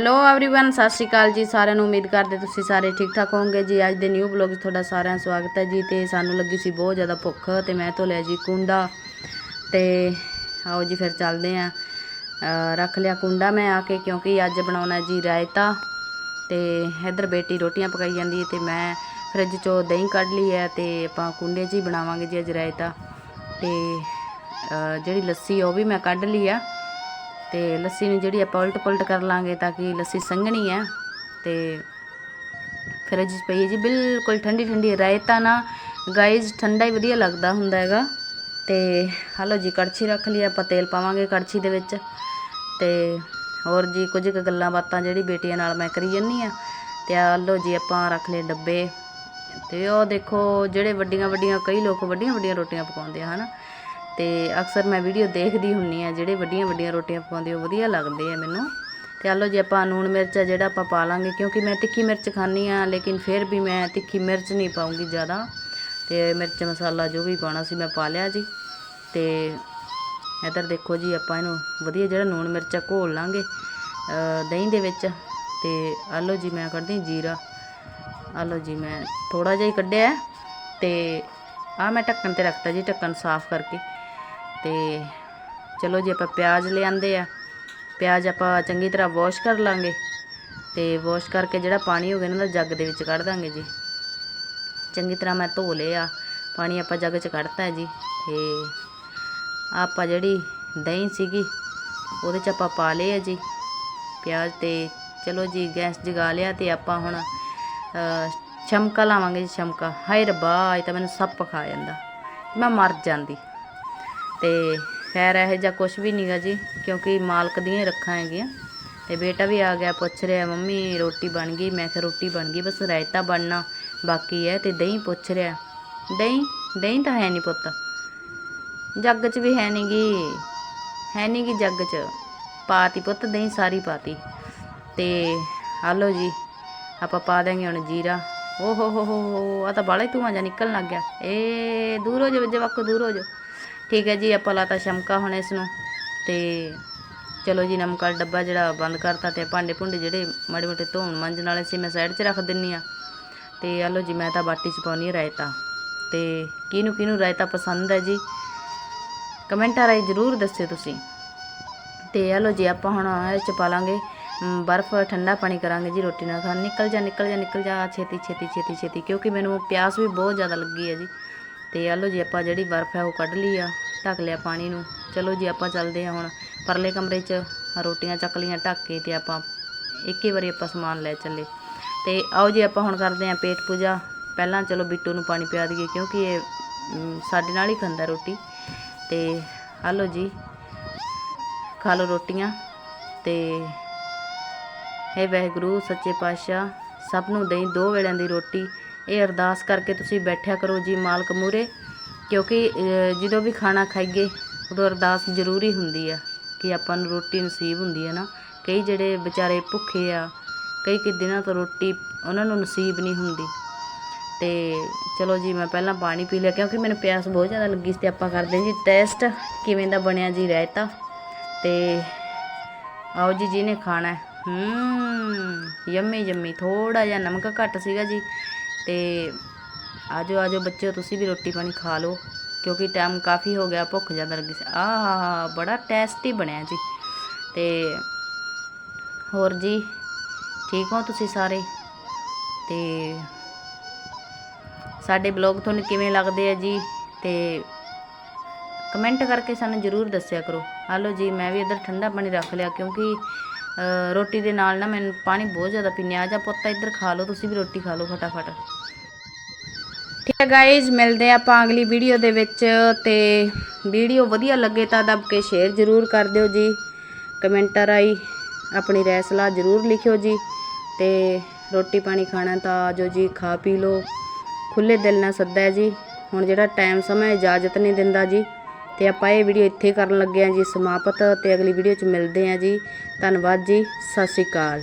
Hello everyone ਸਤਿ ਸ਼੍ਰੀ ਅਕਾਲ ਜੀ ਸਾਰਿਆਂ ਨੂੰ ਉਮੀਦ ਕਰਦੇ ਤੁਸੀਂ ਸਾਰੇ ਠੀਕ ਠਾਕ ਹੋਵੋਗੇ ਜੀ ਅੱਜ ਦੇ ਨਿਊ ਬਲੌਗ 'ਚ ਤੁਹਾਡਾ ਸਾਰਿਆਂ ਦਾ ਸਵਾਗਤ ਹੈ ਜੀ ਤੇ ਸਾਨੂੰ ਲੱਗੀ ਸੀ ਬਹੁਤ ਜ਼ਿਆਦਾ ਭੁੱਖ ਤੇ ਮੈਂ ਤੋਂ ਲਿਆ ਜੀ ਕੁੰਡਾ ਤੇ ਆਓ ਜੀ ਫਿਰ ਚੱਲਦੇ ਆਂ ਅਹ ਰੱਖ ਲਿਆ ਕੁੰਡਾ ਮੈਂ ਆ ਕੇ ਕਿਉਂਕਿ ਅੱਜ ਬਣਾਉਣਾ ਜੀ ਰਾਇਤਾ ਤੇ ਇੱਧਰ ਬੇਟੀ ਰੋਟੀਆਂ ਪਕਾਈ ਜਾਂਦੀ ਹੈ ਤੇ ਮੈਂ ਫ੍ਰਿਜ ਚੋਂ ਦਹੀਂ ਕੱਢ ਲਈ ਹੈ ਤੇ ਆਪਾਂ ਕੁੰਡੇ 'ਚ ਹੀ ਬਣਾਵਾਂਗੇ ਜੀ ਅੱਜ ਰਾਇਤਾ ਤੇ ਅਹ ਜਿਹੜੀ ਲੱਸੀ ਆ ਉਹ ਵੀ ਮੈਂ ਕੱਢ ਲਈ ਆ ਤੇ ਲੱਸੀ ਨੂੰ ਜਿਹੜੀ ਆਪਾਂ ਉਲਟ ਪੁਲਟ ਕਰ ਲਾਂਗੇ ਤਾਂ ਕਿ ਲੱਸੀ ਸੰਘਣੀ ਹੈ ਤੇ ਫਰਿੱਜ 'ਚ ਪਈ ਹੈ ਜੀ ਬਿਲਕੁਲ ਠੰਡੀ ਠੰਡੀ ਰਾਇਤਾ ਨਾ। ਗਾਈਜ਼ ਠੰਡਾ ਹੀ ਵਧੀਆ ਲੱਗਦਾ ਹੁੰਦਾ ਹੈਗਾ। ਤੇ ਹਲੋ ਜੀ, ਕੜਛੀ ਰੱਖ ਲਈ ਆਪਾਂ, ਤੇਲ ਪਾਵਾਂਗੇ ਕੜਛੀ ਦੇ ਵਿੱਚ। ਤੇ ਹੋਰ ਜੀ, ਕੁਝ ਕੁ ਗੱਲਾਂ ਬਾਤਾਂ ਜਿਹੜੀ ਬੇਟੀਆਂ ਨਾਲ ਮੈਂ ਕਰੀ ਜੰਨੀ ਆ ਤੇ ਆ ਲਓ ਜੀ, ਆਪਾਂ ਰੱਖ ਲਏ ਡੱਬੇ। ਤੇ ਉਹ ਦੇਖੋ, ਜਿਹੜੇ ਵੱਡੀਆਂ ਵੱਡੀਆਂ ਕਈ ਲੋਕ ਵੱਡੀਆਂ ਵੱਡੀਆਂ ਰੋਟੀਆਂ ਪਕਾਉਂਦੇ ਆ, ਹਨਾ? ਤੇ ਅਕਸਰ ਮੈਂ ਵੀਡੀਓ ਦੇਖਦੀ ਹੁੰਨੀ ਆ, ਜਿਹੜੇ ਵੱਡੀਆਂ ਵੱਡੀਆਂ ਰੋਟੀਆਂ ਪਕਾਉਂਦੇ ਉਹ ਵਧੀਆ ਲੱਗਦੇ ਆ ਮੈਨੂੰ। ਤੇ ਆਲੋ ਜੀ, ਆਪਾਂ ਨੂਣ ਮਿਰਚ ਆ ਜਿਹੜਾ ਆਪਾਂ ਪਾ ਲਾਂਗੇ, ਕਿਉਂਕਿ ਮੈਂ ਤਿੱਖੀ ਮਿਰਚ ਖਾਣੀ ਆ, ਲੇਕਿਨ ਫਿਰ ਵੀ ਮੈਂ ਤਿੱਖੀ ਮਿਰਚ ਨਹੀਂ ਪਾਉਂਗੀ ਜ਼ਿਆਦਾ। ਤੇ ਮਿਰਚ ਮਸਾਲਾ ਜੋ ਵੀ ਪਾਉਣਾ ਸੀ ਮੈਂ ਪਾ ਲਿਆ ਜੀ। ਤੇ ਇੱਧਰ ਦੇਖੋ ਜੀ, ਆਪਾਂ ਇਹਨੂੰ ਵਧੀਆ ਜਿਹੜਾ ਨੂਣ ਮਿਰਚਾ ਘੋਲ ਲਾਂਗੇ ਦਹੀਂ ਦੇ ਵਿੱਚ। ਤੇ ਆਲੋ ਜੀ, ਮੈਂ ਕੱਢਦੀ ਜੀਰਾ। ਆਲੋ ਜੀ, ਮੈਂ ਥੋੜਾ ਜਿਹਾ ਹੀ ਕੱਢਿਆ। ਹੈ ਤੇ ਆ ਮੈਂ ਢੱਕਣ ਤੇ ਰੱਖਤਾ ਜੀ, ਢੱਕਣ ਸਾਫ਼ ਕਰਕੇ। ਤੇ ਚਲੋ ਜੀ ਆਪਾਂ ਪਿਆਜ਼ ਲਿਆਂਦੇ ਆ ਪਿਆਜ਼ ਆਪਾਂ ਚੰਗੀ ਤਰ੍ਹਾਂ ਵਾਸ਼ ਕਰ ਲਾਂਗੇ ਤੇ ਵਾਸ਼ ਕਰਕੇ ਜਿਹੜਾ ਪਾਣੀ ਹੋ ਗਿਆ ਇਹਨਾਂ ਦਾ ਜੱਗ ਦੇ ਵਿੱਚ ਕੱਢ ਦਾਂਗੇ ਜੀ। ਚੰਗੀ ਤਰ੍ਹਾਂ ਮੈਂ ਧੋ ਲਿਆ ਪਾਣੀ ਆਪਾਂ ਜੱਗ 'ਚ ਕੱਢਤਾ ਜੀ ਤੇ ਆਪਾਂ ਜਿਹੜੀ ਦਹੀਂ ਸੀਗੀ ਉਹਦੇ 'ਚ ਆਪਾਂ ਪਾ ਲਏ ਆ ਜੀ ਪਿਆਜ਼ ਤੇ। ਚਲੋ ਜੀ ਗੈਸ ਜਗਾ ਲਿਆ ਤੇ ਆਪਾਂ ਹੁਣ ਅ, ਛਮਕਾ ਲਾਵਾਂਗੇ ਜੀ ਛਮਕਾ। ਹਾਏ ਰੱਬਾ ਇਹ ਤਾਂ ਮੈਨੂੰ ਸੱਪ ਖਾ ਜਾਂਦਾ। ਮੈਂ ਮਰ ਜਾਂਦੀ। ਤੇ ਖੈਰ ਇਹ ਜਿਹਾ ਕੁਝ ਵੀ ਨਹੀਂਗਾ ਜੀ, ਕਿਉਂਕਿ ਮਾਲਕ ਦੀਆਂ ਹੀ ਰੱਖਾਂ ਹੈਗੀਆਂ। ਤੇ ਬੇਟਾ ਵੀ ਆ ਗਿਆ, ਪੁੱਛ ਰਿਹਾ, ਮੰਮੀ, ਰੋਟੀ ਬਣ ਗਈ? ਮੈਂ ਕਿਹਾ, ਰੋਟੀ ਬਣ ਗਈ, ਬਸ ਰਾਇਤਾ ਬਣਨਾ ਬਾਕੀ ਹੈ। ਤੇ ਦਹੀਂ ਪੁੱਛ ਰਿਹਾ, ਦਹੀਂ? ਦਹੀਂ ਤਾਂ ਹੈ ਨਹੀਂ ਪੁੱਤ। ਜੱਗ 'ਚ ਵੀ ਹੈ ਨੀ ਗੀ, ਹੈ ਨੀ ਗੀ ਜੱਗ 'ਚ। ਪਾਤੀ ਪੁੱਤ, ਦਹੀਂ ਸਾਰੀ ਪਾਤੀ। ਤੇ ਆ ਲਓ ਜੀ, ਆਪਾਂ ਪਾ ਦਾਂਗੇ ਹੁਣ ਜੀਰਾ। ਓ ਹੋ ਹੋ ਹੋ ਹੋ ਆ ਤਾਂ ਬਾਲਾ ਹੀ ਧੂਆਂ ਜਿਹਾ ਨਿਕਲਣ ਲੱਗ ਗਿਆ। ਏ, ਦੂਰ ਹੋ ਜਾ ਜਵਾਕੋ, ਦੂਰ ਹੋ ਜਾ ਠੀਕ ਹੈ ਜੀ, ਆਪਾਂ ਲਾਤਾ ਸ਼ਮਕਾ ਹੁਣ ਇਸ ਨੂੰ ਤੇ ਚਲੋ ਜੀ, ਨਮਕਾ ਡੱਬਾ ਜਿਹੜਾ ਬੰਦ ਕਰਤਾ ਤੇ ਭਾਂਡੇ ਭੁੰਡੇ ਜਿਹੜੇ ਮਾੜੇ ਮੋਟੇ ਧੋਣ ਮਾਂਜਣ ਵਾਲੇ ਸੀ, ਮੈਂ ਸਾਈਡ 'ਚ ਰੱਖ ਦਿੰਨੀ ਆ। ਤੇ ਆ ਲਓ ਜੀ, ਮੈਂ ਤਾਂ ਬਾਟੀ 'ਚ ਪਾਉਣੀ ਆ ਰਾਇਤਾ। ਤੇ ਕਿਹਨੂੰ ਕਿਹਨੂੰ ਰਾਇਤਾ ਪਸੰਦ ਹੈ ਜੀ? ਕਮੈਂਟਾਂ ਰਾਹੀਂ ਜ਼ਰੂਰ ਦੱਸਿਓ ਤੁਸੀਂ। ਤੇ ਆ ਲਓ ਜੀ, ਆਪਾਂ ਹੁਣ ਇਹ ਚ ਪਾ ਲਾਂਗੇ ਬਰਫ਼ ਠੰਡਾ ਪਾਣੀ ਕਰਾਂਗੇ ਜੀ, ਰੋਟੀ ਨਾਲ ਖਾਣ। ਨਿਕਲ ਜਾ ਨਿਕਲ ਜਾ ਨਿਕਲ ਜਾ ਛੇਤੀ ਛੇਤੀ ਛੇਤੀ ਛੇਤੀ, ਕਿਉਂਕਿ ਮੈਨੂੰ ਪਿਆਸ ਵੀ ਬਹੁਤ ਜ਼ਿਆਦਾ ਲੱਗੀ ਹੈ ਜੀ। ਤੇ ਆ ਲਓ ਜੀ, ਆਪਾਂ ਜਿਹੜੀ ਬਰਫ਼ ਹੈ ਉਹ ਕੱਢ ਲਈ ਆ, ਢੱਕ ਲਿਆ ਪਾਣੀ ਨੂੰ। ਚਲੋ ਜੀ, ਆਪਾਂ ਚੱਲਦੇ ਹਾਂ ਹੁਣ ਪਰਲੇ ਕਮਰੇ 'ਚ, ਰੋਟੀਆਂ ਚੱਕ ਲਈਆਂ ਢੱਕ ਕੇ ਤੇ ਆਪਾਂ ਇੱਕੇ ਵਾਰੀ ਆਪਾਂ ਸਮਾਨ ਲੈ ਚੱਲੇ। ਤੇ ਆਓ ਜੀ, ਆਪਾਂ ਹੁਣ ਕਰਦੇ ਹਾਂ ਪੇਟ ਪੂਜਾ। ਪਹਿਲਾਂ ਚਲੋ ਬਿੱਟੂ ਨੂੰ ਪਾਣੀ ਪਿਆ ਦਈਏ, ਕਿਉਂਕਿ ਇਹ ਸਾਡੇ ਨਾਲ ਹੀ ਖਾਂਦਾ ਰੋਟੀ। ਤੇ ਆ ਲਓ ਜੀ, ਖਾ ਲਓ ਰੋਟੀਆਂ। ਤੇ ਹੈ ਵਾਹਿਗੁਰੂ, ਸੱਚੇ ਪਾਤਸ਼ਾਹ, ਸਭ ਨੂੰ ਦੇਈ ਦੋ ਵੇਲਿਆਂ ਦੀ ਰੋਟੀ। ਇਹ ਅਰਦਾਸ ਕਰਕੇ ਤੁਸੀਂ ਬੈਠਿਆ ਕਰੋ ਜੀ ਮਾਲਕ ਮੂਰੇ ਕਿਉਂਕਿ ਜਦੋਂ ਵੀ ਖਾਣਾ ਖਾਈਏ, ਉਦੋਂ ਅਰਦਾਸ ਜ਼ਰੂਰੀ ਹੁੰਦੀ ਆ ਕਿ ਆਪਾਂ ਨੂੰ ਰੋਟੀ ਨਸੀਬ ਹੁੰਦੀ ਹੈ ਨਾ। ਕਈ ਜਿਹੜੇ ਵਿਚਾਰੇ ਭੁੱਖੇ ਆ, ਕਈ ਕਿ ਦਿਨਾਂ ਤੋਂ ਰੋਟੀ ਉਹਨਾਂ ਨੂੰ ਨਸੀਬ ਨਹੀਂ ਹੁੰਦੀ। ਤੇ ਚਲੋ ਜੀ, ਮੈਂ ਪਹਿਲਾਂ ਪਾਣੀ ਪੀ ਲਿਆ, ਕਿਉਂਕਿ ਮੈਨੂੰ ਪਿਆਸ ਬਹੁਤ ਜ਼ਿਆਦਾ ਲੱਗੀ ਸੀ, ਤੇ ਆਪਾਂ ਕਰਦੇ ਹਾਂ ਜੀ ਟੈਸਟ, ਕਿਵੇਂ ਦਾ ਬਣਿਆ ਜੀ ਰਾਇਤਾ। ਤੇ ਆਓ ਜੀ, ਜਿਹਨੇ ਖਾਣਾ ਹੈ। ਹੂੰ ਯੰਮੀ ਯੰਮੀ ਥੋੜਾ ਜਿਹਾ ਨਮਕ ਘੱਟ ਸੀਗਾ ਜੀ। ਤੇ ਆਜੋ ਆਜੋ ਬੱਚਿਓ, ਤੁਸੀਂ ਵੀ ਰੋਟੀ ਪਾਣੀ ਖਾ ਲਓ, ਕਿਉਂਕਿ ਟਾਈਮ ਕਾਫੀ ਹੋ ਗਿਆ, ਭੁੱਖ ਜ਼ਿਆਦਾ ਲੱਗੀ ਸੀ। ਆਹ ਬੜਾ ਟੇਸਟੀ ਬਣਿਆ ਜੀ। ਤੇ ਹੋਰ ਜੀ, ਠੀਕ ਹੋ ਤੁਸੀਂ ਸਾਰੇ? ਤੇ ਸਾਡੇ ਬਲੌਗ ਤੁਹਾਨੂੰ ਕਿਵੇਂ ਲੱਗਦੇ ਆ ਜੀ? ਤੇ ਕਮੈਂਟ ਕਰਕੇ ਸਾਨੂੰ ਜਰੂਰ ਦੱਸਿਆ ਕਰੋ। ਹਾਲੋ ਜੀ, ਮੈਂ ਵੀ ਇੱਧਰ ਠੰਡਾ ਪਾਣੀ ਰੱਖ ਲਿਆ, ਕਿਉਂਕਿ ਰੋਟੀ ਦੇ ਨਾਲ ਨਾ ਮੈਨੂੰ ਪਾਣੀ ਬਹੁਤ ਜ਼ਿਆਦਾ ਪੀਨੇ ਆ। ਜਾ ਪੁੱਤ, ਇੱਧਰ ਖਾ ਲਓ, ਤੁਸੀਂ ਵੀ ਰੋਟੀ ਖਾ ਲਓ ਫਟਾਫਟ। ਠੀਕ ਹੈ ਗਾਇਜ਼ ਮਿਲਦੇ ਆ ਆਪਾਂ ਅਗਲੀ ਵੀਡੀਓ ਦੇ ਵਿੱਚ। ਤੇ ਵੀਡੀਓ ਵਧੀਆ ਲੱਗੇ ਤਾਂ ਦੱਬ ਕੇ ਸ਼ੇਅਰ ਜਰੂਰ ਕਰ ਦਿਓ ਜੀ। ਕਮੈਂਟਾਂ ਰਾਹੀਂ ਆਪਣੀ ਰਾਏ ਸਲਾਹ ਜਰੂਰ ਲਿਖਿਓ ਜੀ। ਤੇ ਰੋਟੀ ਪਾਣੀ ਖਾਣਾ ਤਾਂ ਆਜੋ ਜੀ, ਖਾ ਪੀ ਲਓ। ਖੁੱਲੇ ਦਿਲ ਨਾਲ ਸੱਦਾ ਹੈ ਜੀ। ਹੁਣ ਜਿਹੜਾ ਟਾਈਮ ਸਮਾਂ ਇਜਾਜ਼ਤ ਨਹੀਂ ਦਿੰਦਾ ਜੀ। ਤੇ ਆਪਾਂ ਇਹ ਵੀਡੀਓ ਇੱਥੇ ਕਰਨ ਲੱਗੇ ਆ ਜੀ ਸਮਾਪਤ ਤੇ ਅਗਲੀ ਵੀਡੀਓ 'ਚ ਮਿਲਦੇ ਆ ਜੀ। ਧੰਨਵਾਦ ਜੀ, ਸਤਿ ਸ਼੍ਰੀ ਅਕਾਲ।